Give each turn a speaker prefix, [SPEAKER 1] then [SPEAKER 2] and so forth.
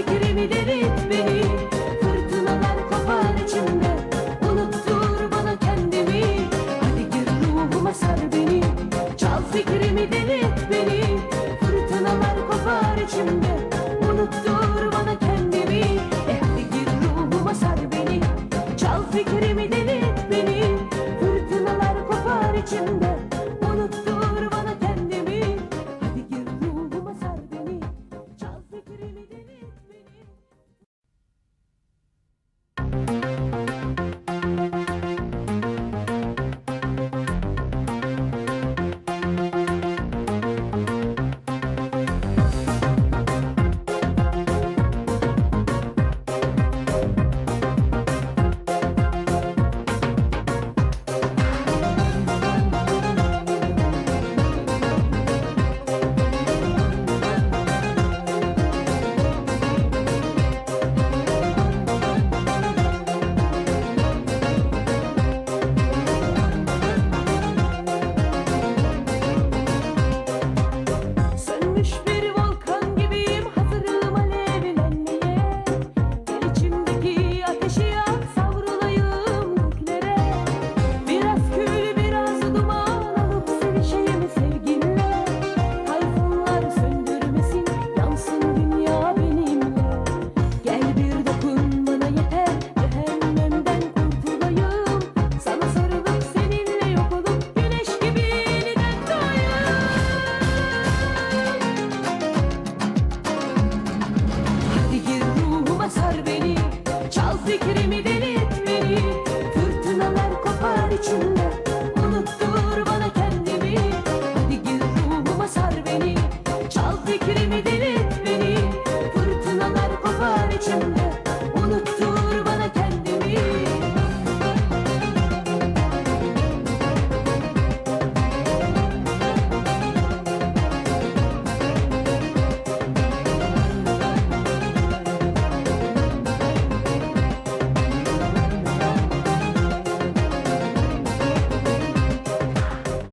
[SPEAKER 1] fikrimi derit beni Fırtınalar kafan içinde Unuttur bana kendimi. Hadi gir ruhuma sar beni. Çal fikrimi derit beni. Fırtınalar kopar içimde. Unuttur bana kendimi. E hadi gir ruhuma sar beni. Çal fikrimi derit ich bin.